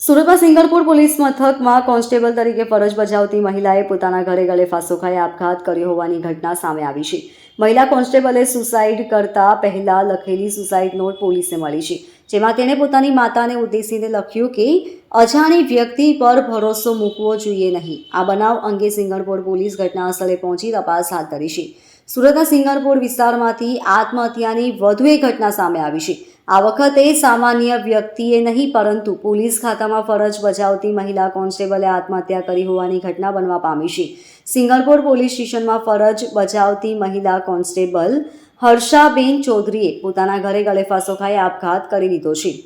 સુરતમાં સિંગરપુર પોલીસ મથકમાં કોન્સ્ટેબલ તરીકે ફરજ બજાવતી મહિલાએ પોતાના ઘરે ગળે ફાંસો ખાઈ આપઘાત કર્યો હોવાની ઘટના સામે આવી છે. મહિલા કોન્સ્ટેબલે સુસાઇડ કરતા પહેલા લખેલી સુસાઇડ નોટ પોલીસને મળી છે, જેમાં તેણે પોતાની માતાને ઉદ્દેશીને લખ્યું કે, અજાણી વ્યક્તિ પર ભરોસો મૂકવો જોઈએ નહીં. આ બનાવ અંગે સિંગરપુર પોલીસ ઘટના સ્થળે પહોંચી તપાસ હાથ ધરી છે. સુરતના સિંગરપુર વિસ્તારમાંથી આત્મહત્યાની વધુ એક ઘટના સામે આવી છે. આ વખતે સામાન્ય વ્યક્તિએ નહીં, પરંતુ પોલીસ ખાતામાં ફરજ બજાવતી મહિલા કોન્સ્ટેબલે આત્મહત્યા કરી હોવાની ઘટના બનવા પામી છે. સિંગરપુર પોલીસ સ્ટેશનમાં ફરજ બજાવતી મહિલા કોન્સ્ટેબલ હર્ષાબેન ચૌધરીએ પોતાના ઘરે ગળે ફાંસો ખાઈ આપઘાત કરી લીધો છે.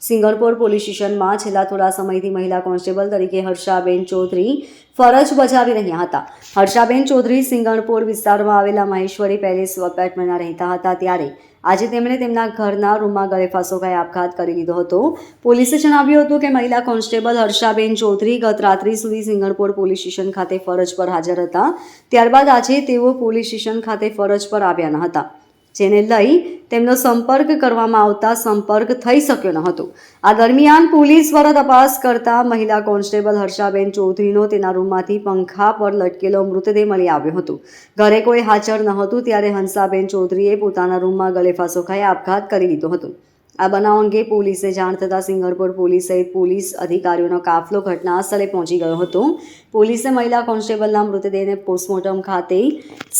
સિંગરપુર પોલીસ સ્ટેશનમાં છેલ્લા થોડા સમયથી મહિલા કોન્સ્ટેબલ તરીકે હર્ષાબેન ચૌધરી ફરજ બજાવી રહ્યા હતા. હર્ષાબેન ચૌધરી સિંગણપુર વિસ્તારમાં આવેલા મહેશ્વરી પેલેસ અપાર્ટમેન્ટમાં રહેતા હતા ત્યારે આજે તેમણે તેમના ઘરના રૂમમાં ગળે ફાંસો આપઘાત કરી લીધો હતો. પોલીસે જણાવ્યું હતું કે મહિલા કોન્સ્ટેબલ હર્ષાબેન ચૌધરી ગત રાત્રિ સુધી સિંગણપુર પોલીસ સ્ટેશન ખાતે ફરજ પર હાજર હતા. ત્યારબાદ આજે તેઓ પોલીસ સ્ટેશન ખાતે ફરજ પર આવ્યા ન હતા. જેને લઈ તેમનો સંપર્ક કરવામાં આવતા સંપર્ક થઈ શક્યો ન હતો. આ દરમિયાન પોલીસ દ્વારા તપાસ કરતા મહિલા કોન્સ્ટેબલ હર્ષાબેન ચૌધરીનો તેના રૂમમાંથી પંખા પર લટકેલો મૃતદેહ મળી આવ્યો હતો. ઘરે કોઈ હાજર ન હતું ત્યારે હંસાબેન ચૌધરીએ પોતાના રૂમમાં ગળે ફાંસો ખાઈ આપઘાત કરી લીધો હતો. આ બનાવ અંગે પોલીસે જાણ થતાં સિંગરપુર પોલીસ સહિત પોલીસ અધિકારીઓનો કાફલો ઘટના સ્થળે પહોંચી ગયો હતો. પોલીસે મહિલા કોન્સ્ટેબલના મૃતદેહને પોસ્ટમોર્ટમ ખાતે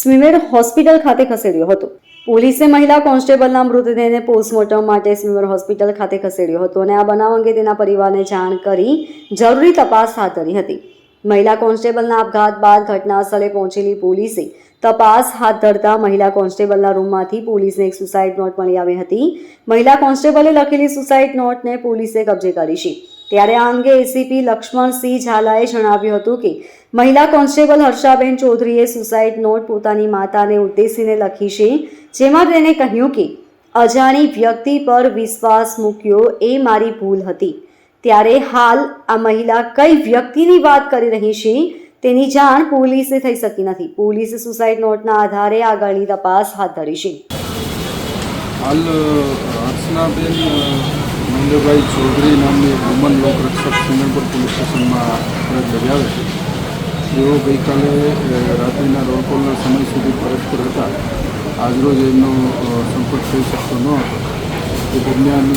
સ્વિમેર હોસ્પિટલ ખાતે ખસેડ્યો હતો. પોલીસે મહિલા કોન્સ્ટેબલના મૃતદેહને પોસ્ટમોર્ટમ માટે સ્મીમેર હોસ્પિટલ ખાતે ખસેડ્યો હતો અને આ બનાવ અંગે તેના પરિવારને જાણ કરી જરૂરી તપાસ હાથ ધરી હતી. મહિલા કોન્સ્ટેબલના આપઘાત બાદ ઘટના સ્થળે પહોંચેલી પોલીસે તપાસ હાથ ધરતા મહિલા કોન્સ્ટેબલના રૂમમાંથી પોલીસને એક સુસાઇડ નોટ મળી આવી હતી. મહિલા કોન્સ્ટેબલે લખેલી સુસાઇડ નોટને પોલીસે કબજે કરી છે. ત્યારે આ અંગે એસીપી લક્ષ્મણસિંહ ઝાલાએ જણાવ્યું હતું કે, મહિલા કોન્સ્ટેબલ હર્ષાબેન ચૌધરીએ સુસાઇડ નોટ પોતાની માતાને ઉદ્દેશીને લખી છે, જેમાં તેણે કહ્યું કે, અજાણી વ્યક્તિ પર વિશ્વાસ મૂક્યો એ મારી ભૂલ હતી. ત્યારે હાલ આ મહિલા કઈ વ્યક્તિની વાત કરી રહી છે, તેની જાણ પોલીસે થઈ શકી નથી. પોલીસે સુસાઇડ નોટના આધારે આગળની તપાસ હાથ ધરી છે. હાલ મહેન્દ્રભાઈ ચૌધરી નામની એક વુમન લોકરક્ષક સિંગણપુર પોલીસ સ્ટેશનમાં ફરજ બજાવે છે. તેઓ ગઈકાલે રાત્રિના રોલકોલના સમય સુધી ફરજ પર હતા. આજરોજ એમનો સંપર્ક થઈ શકતો ન હતો. એ દરમિયાન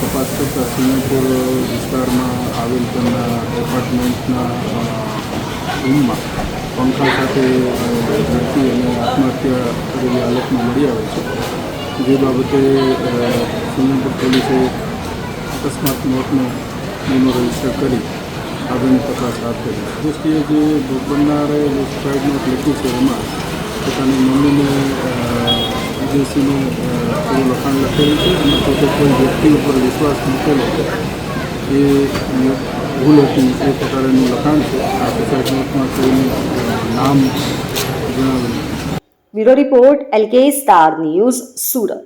તપાસ કરતાં સિંગણપુર વિસ્તારમાં આવેલ તેમના એપાર્ટમેન્ટના રૂમમાં પંખા સાથે ઝડપી અને આત્મહત્યા કરેલી હાલતમાં મળી આવે છે. જે બાબતે સુરેન્દ્રપુર પોલીસે અકસ્માત નોટનો ગુનો રજિસ્ટર કરી આગળની તપાસ હાથ ધરી. દૃષ્ટિએ જે ભોગ બનનારે જે સુસાઇડ નોટ લખી છે એમાં પોતાની મમ્મીને વિદેશીને થોડું લખાણ લખેલું છે. અને પોતે કોઈ વ્યક્તિ ઉપર વિશ્વાસ મૂકેલો એ ભૂલ હતી. એ પ્રકારનું લખાણ છે. આ સુસાઇડ નોટમાં કોઈનું નામ જણાવેલું. Bureau report LK star news, Surat.